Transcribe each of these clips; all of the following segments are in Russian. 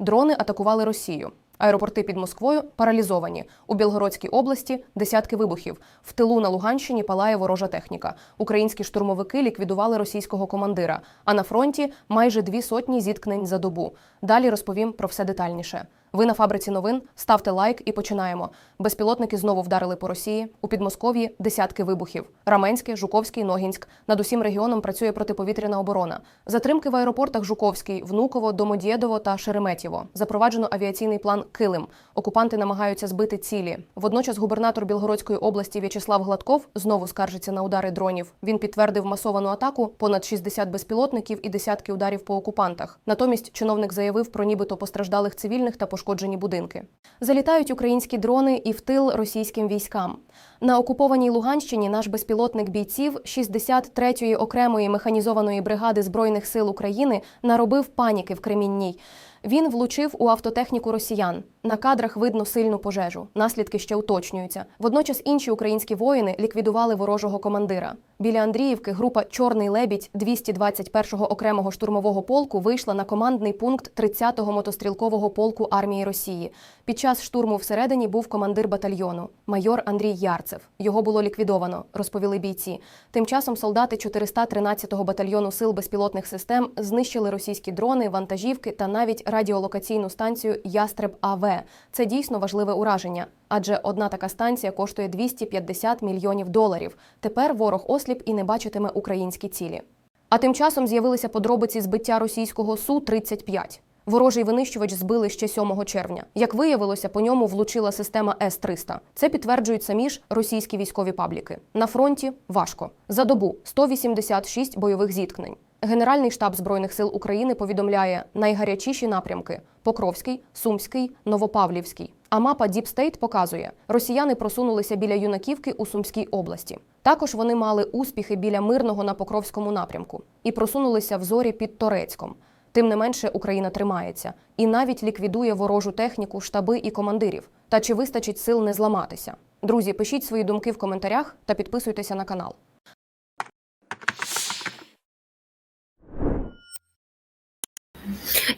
Дрони атакували Росію. Аеропорти під Москвою паралізовані. У Білгородській області десятки вибухів. В тилу на Луганщині палає ворожа техніка. Українські штурмовики ліквідували російського командира. А на фронті майже дві сотні зіткнень за добу. Далі розповім про все детальніше. Ви на фабриці новин ставте лайк і починаємо. Безпілотники знову вдарили по Росії. У Підмосков'ї десятки вибухів. Раменське, Жуковський, Ногінськ. Над усім регіоном працює протиповітряна оборона. Затримки в аеропортах Жуковський, Внуково, Домодєдово та Шереметєво. Запроваджено авіаційний план Килим. Окупанти намагаються збити цілі. Водночас губернатор Білгородської області В'ячеслав Гладков знову скаржиться на удари дронів. Він підтвердив масовану атаку, понад 60 безпілотників і десятки ударів по окупантах. Натомість чиновник заявив про нібито постраждалих цивільних та пошкоджені будинки. Залітають українські дрони і в тил російським військам. На окупованій Луганщині наш безпілотник бійців 63-ї окремої механізованої бригади збройних сил України наробив паніки в Кремінній. Він влучив у автотехніку росіян. На кадрах видно сильну пожежу. Наслідки ще уточнюються. Водночас інші українські воїни ліквідували ворожого командира. Біля Андріївки група Чорний лебідь 221-го окремого штурмового полку вийшла на командний пункт 30-го мотострілкового полку армії Росії. Під час штурму всередині був командир батальйону, майор Андрій Ярцев. Його було ліквідовано, розповіли бійці. Тим часом солдати 413-го батальйону сил безпілотних систем знищили російські дрони, вантажівки та навіть радіолокаційну станцію Ястреб АВ. Це дійсно важливе ураження, адже одна така станція коштує 250 мільйонів доларів. Тепер ворог осліп і не бачитиме українські цілі. А тим часом з'явилися подробиці збиття російського су 35 Ворожий винищувач збили ще 7 червня. Як виявилося, по ньому влучила система С-300. Це підтверджують самі ж російські військові пабліки. На фронті важко. За добу 186 бойових зіткнень. Генеральний штаб збройних сил України повідомляє найгарячіші напрямки: Покровський, Сумський, Новопавлівський. А мапа Deep State показує, росіяни просунулися біля юнаківки у Сумській області. Також вони мали успіхи біля мирного на Покровському напрямку і просунулися в зорі під Торецьком. Тим не менше, Україна тримається і навіть ліквідує ворожу техніку, штаби і командирів. Та чи вистачить сил не зламатися? Друзі, пишіть свої думки в коментарях та підписуйтеся на канал.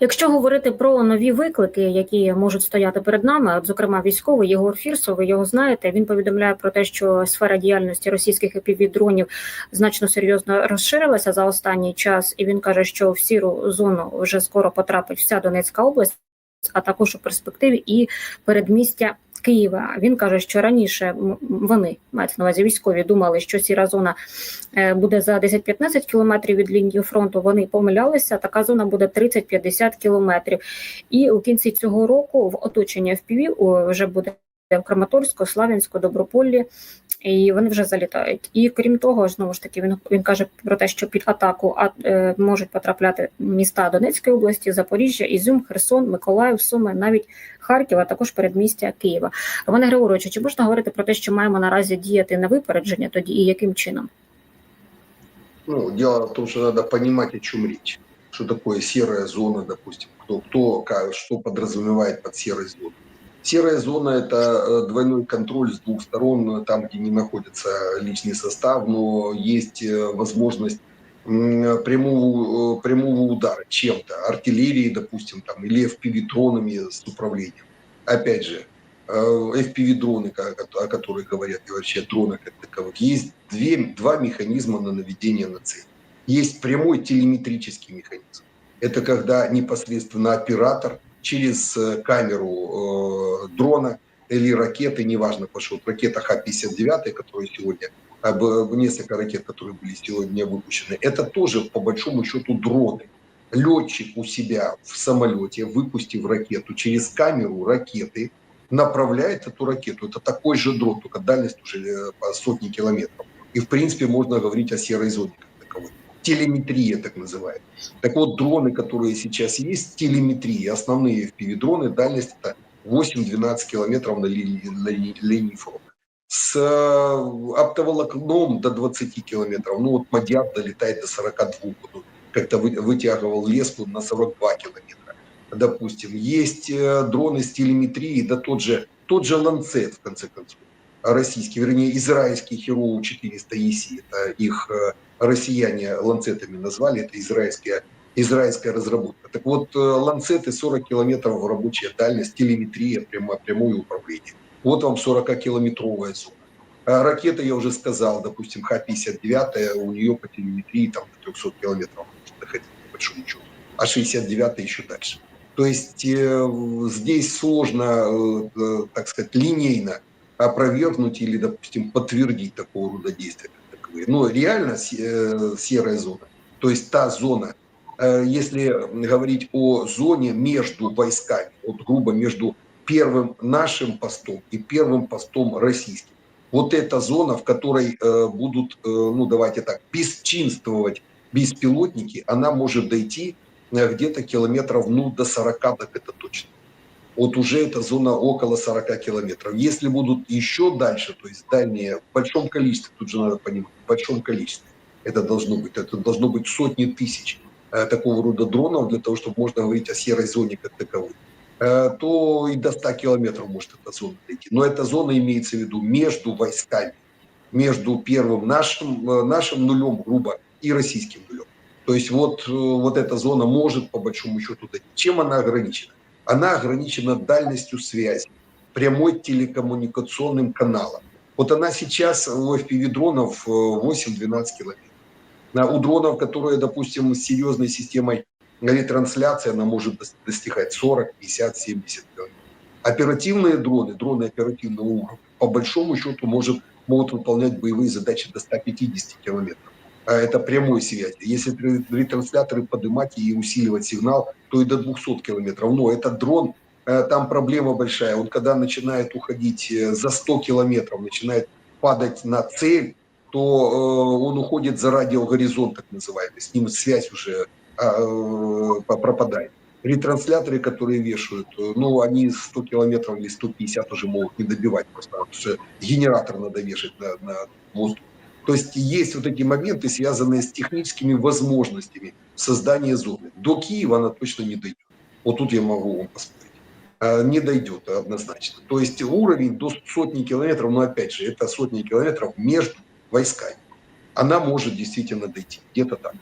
Якщо говорити про нові виклики, які можуть стояти перед нами, от зокрема військовий Єгор Фірсов, ви його знаєте. Він повідомляє про те, що сфера діяльності російських епівдронів значно серйозно розширилася за останній час, і він каже, що в сіру зону вже скоро потрапить вся Донецька область, а також у перспективі і передмістя. Києва він каже, що раніше вони мають на увазі військові думали, що сіра зона е, буде за 10-15 кілометрів від лінії фронту. Вони помилялися. Така зона буде 30-50 кілометрів. І у кінці цього року в оточенні в вже буде Краматорську, Славянську, Доброполлі, і вони вже залітають. І крім того, знову ж таки, він він каже про те, що під атаку а, е, можуть потрапляти міста Донецької області, Запоріжжя, Ізюм, Херсон, Миколаїв, Суми, навіть Харків, а також передмістя Києва. Романе Григоровичу, чи можна говорити про те, що маємо наразі діяти на випередження тоді і яким чином? Ну, дело в том, что надо понимать, о чем речь. Что такое серая зона, допустим, кто, кто что подразумевает под серой зоной. Серая зона – это э, двойной контроль с двух сторон, э, там, где не находится личный состав, но есть э, возможность прямого, прямого удара чем-то, артиллерией, допустим, там, или FPV-дронами с управлением. Опять же, FPV-дроны, о которых говорят, и вообще дроны как таковых, есть две, два механизма на наведение на цель. Есть прямой телеметрический механизм. Это когда непосредственно оператор через э, камеру э, дрона или ракеты, неважно, потому что вот ракета Х-59, которая сегодня, об- несколько ракет, которые были сегодня выпущены, это тоже по большому счету дроны. Летчик у себя в самолете, выпустив ракету через камеру ракеты, направляет эту ракету. Это такой же дрон, только дальность уже э, сотни километров. И в принципе можно говорить о серой зоне как таковой. Телеметрия так называемая. Так вот, дроны, которые сейчас есть, телеметрии, основные FPV-дроны, дальность это 8-12 километров на линии, на ли- линии фронта. С э, оптоволокном до 20 километров. Ну вот Мадьяр долетает до 42. Ну, Как-то вы- вытягивал леску на 42 километра. Допустим, есть э, дроны с телеметрией, да тот же, тот же Ланцет, в конце концов, российский, вернее, израильский Хероу 400 ЕСИ, это их э, россияне ланцетами назвали, это израильские израильская разработка. Так вот, э, ланцеты 40 километров рабочая дальность, телеметрия, прямо, прямое управление. Вот вам 40-километровая зона. А ракета, я уже сказал, допустим, Х-59, у нее по телеметрии там до 300 километров может доходить, по большому. А 69 еще дальше. То есть э, здесь сложно, э, э, так сказать, линейно опровергнуть или, допустим, подтвердить такого рода действия. Но реально э, серая зона, то есть та зона, э, если говорить о зоне между войсками, вот грубо между первым нашим постом и первым постом российским. Вот эта зона, в которой э, будут, ну давайте так, бесчинствовать беспилотники, она может дойти где-то километров, ну до 40, так это точно. Вот уже эта зона около 40 километров. Если будут еще дальше, то есть дальние, в большом количестве, тут же надо понимать, в большом количестве это должно быть, это должно быть сотни тысяч э, такого рода дронов для того, чтобы можно говорить о серой зоне как таковой э, то и до 100 километров может эта зона дойти. Но эта зона имеется в виду между войсками, между первым нашим, э, нашим нулем, грубо, и российским нулем. То есть вот, э, вот эта зона может по большому счету дойти. Чем она ограничена? Она ограничена дальностью связи, прямой телекоммуникационным каналом. Вот она сейчас у FPV-дронов э, 8-12 километров. На- У дронов, которые, допустим, с серьезной системой ретрансляции, она может дос- достигать 40, 50, 70 километров. Оперативные дроны, дроны оперативного уровня, по большому счету может, могут выполнять боевые задачи до 150 километров. А Это прямой связи. Если ре- ретрансляторы поднимать и усиливать сигнал, то и до 200 километров. Но этот дрон, э, там проблема большая. Он когда начинает уходить э, за 100 километров, начинает падать на цель, то э, он уходит за радиогоризонт, так называемый. С ним связь уже э, пропадает. Ретрансляторы, которые вешают, э, ну, они 100 километров или 150 уже могут не добивать просто, потому что генератор надо вешать на, на воздух. То есть есть вот эти моменты, связанные с техническими возможностями создания зоны. До Киева она точно не дойдет. Вот тут я могу вам поспорить. А, Не дойдет однозначно. То есть уровень до сотни километров, но опять же, это сотни километров между войсками. Она может действительно дойти. Где-то так.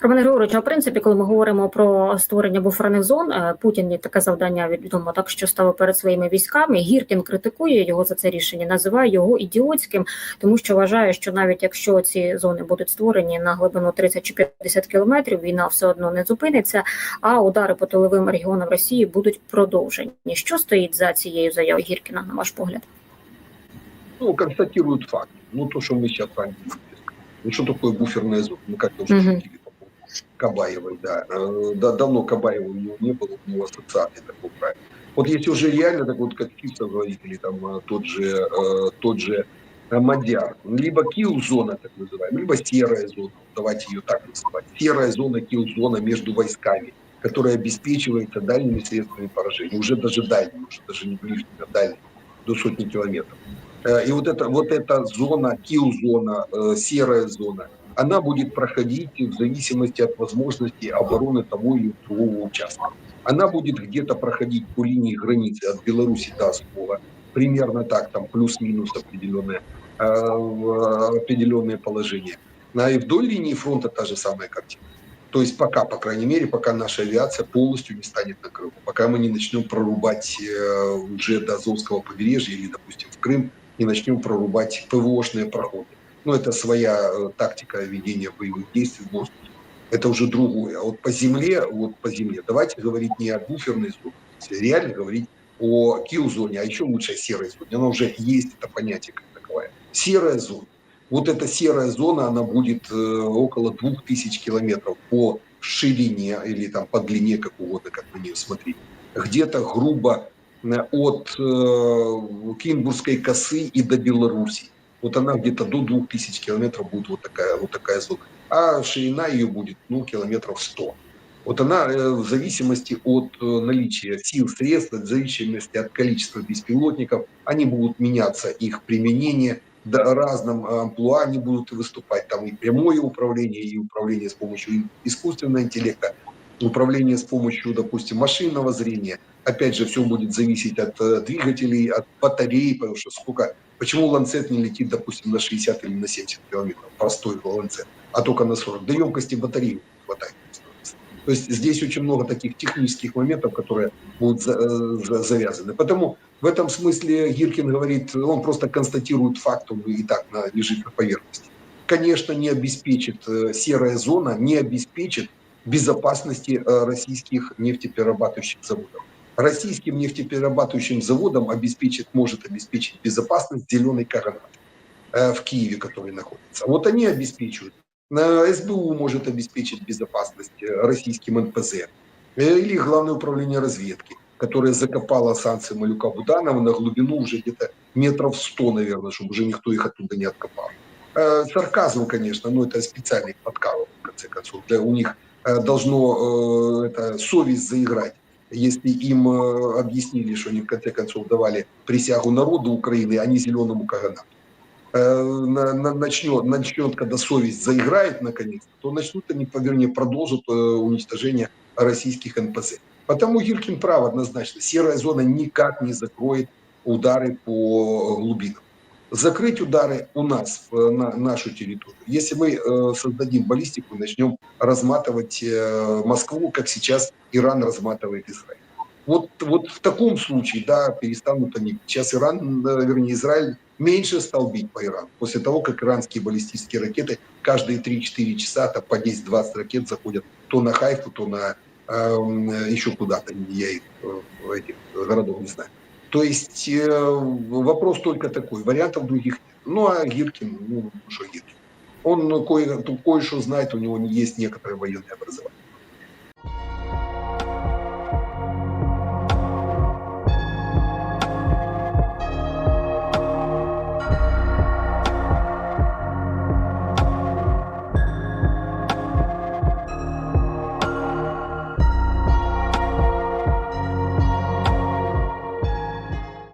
Романе Григоровичу, а в принципі, коли ми говоримо про створення буферних зон, е, Путін таке завдання відомо так, що ставив перед своїми військами. Гіркін критикує його за це рішення, називає його ідіотським, тому що вважає, що навіть якщо ці зони будуть створені на глибину 30 чи 50 кілометрів, війна все одно не зупиниться, а удари по тиловим регіонам Росії будуть продовжені. Що стоїть за цією заявою Гіркіна, на ваш погляд? Ну, констатируют факт. Ну, то, что мы сейчас с. Ну, что такое буферная зона? Мы как-то уже Мгм. шутили по Кабаевой, да. Э, да. Давно Кабаева у него не было, у него ассоциации такой правильно. Вот если уже реально, так вот, как Киевцев говорит, или там э, тот же, э, тот же Мадяр, либо килл-зона, так называемая, либо серая зона, давайте ее так называть. Серая зона, килл-зона между войсками, которая обеспечивается дальними средствами поражения, уже даже дальними, уже даже не ближними, а дальними, до сотни километров. Э, И вот эта, вот эта зона, килл-зона, э, серая зона, она будет проходить в зависимости от возможности обороны того или другого участка. Она будет где-то проходить по линии границы от Беларуси до Оскола, примерно так, там плюс-минус определенное, э, в определенные положения. А и вдоль линии фронта та же самая картина. То есть пока, по крайней мере, пока наша авиация полностью не станет на Крыму, пока мы не начнем прорубать уже до Азовского побережья или, допустим, в Крым, не начнем прорубать ПВОшные проходы. Ну, это своя э, тактика ведения боевых действий в воздухе. Это уже другое. А вот по земле, вот по земле, давайте говорить не о буферной зоне, реально говорить о килл-зоне, а еще лучше о серой зоне. Она уже есть, это понятие как таковое. Серая зона. Вот эта серая зона, она будет э, около 2000 километров по ширине или там по длине, как угодно, как на нее смотреть. Где-то грубо от э, Кинбургской косы и до Беларуси. Вот она где-то до 2000 километров будет вот такая, вот такая зона. А ширина ее будет, ну, километров 100. Вот она э, в зависимости от э, наличия сил, средств, в зависимости от количества беспилотников, они будут меняться, их применение, да, разном амплуа они будут выступать. Там и прямое управление, и управление с помощью искусственного интеллекта, управление с помощью, допустим, машинного зрения. Опять же, все будет зависеть от э, двигателей, от батарей, потому что сколько... Почему Ланцет не летит, допустим, на 60 или на 70 километров, простой Ланцет, а только на 40? Да емкости батареи хватает. То есть здесь очень много таких технических моментов, которые будут э, за- завязаны. Потому в этом смысле Гиркин говорит, он просто констатирует факт, он и так лежит на поверхности. Конечно, не обеспечит э, серая зона, не обеспечит безопасности российских нефтеперерабатывающих заводов. Российским нефтеперерабатывающим заводам обеспечит, может обеспечить безопасность зеленый коронат э, в Киеве, который находится. Вот они обеспечивают. Э, СБУ может обеспечить безопасность э, российским НПЗ. Или Главное управление разведки, которое закопало санкции Малюка Буданова на глубину уже где-то метров 100, наверное, чтобы уже никто их оттуда не откопал. Сарказм, конечно, но это специальный подкал, в конце концов. Для, у них должно это, совесть заиграть. Если им э, объяснили, что они в конце концов давали присягу народу Украины, а не зеленому Каганату, э, на- на- начнет, начнет, когда совесть заиграет наконец, то начнут они, вернее, продолжат э, уничтожение российских НПЗ. Потому Гиркин прав однозначно. Серая зона никак не закроет удары по глубинам. Закрыть удары у нас, э, на нашу территорию, если мы э, создадим баллистику начнем разматывать э, Москву, как сейчас Иран разматывает Израиль. Вот, вот в таком случае, да, перестанут они. Сейчас Иран, э, вернее, Израиль меньше стал бить по Ирану. После того, как иранские баллистические ракеты каждые 3-4 часа там, по 10-20 ракет заходят то на Хайфу, то на эм, еще куда-то. Я их, э, этих городов не знаю. То есть э, вопрос только такой. Вариантов других нет. Ну, а Гиркин, ну, что Гиркин? Он ну, кое, кое-что знает, у него есть некоторое военное образование.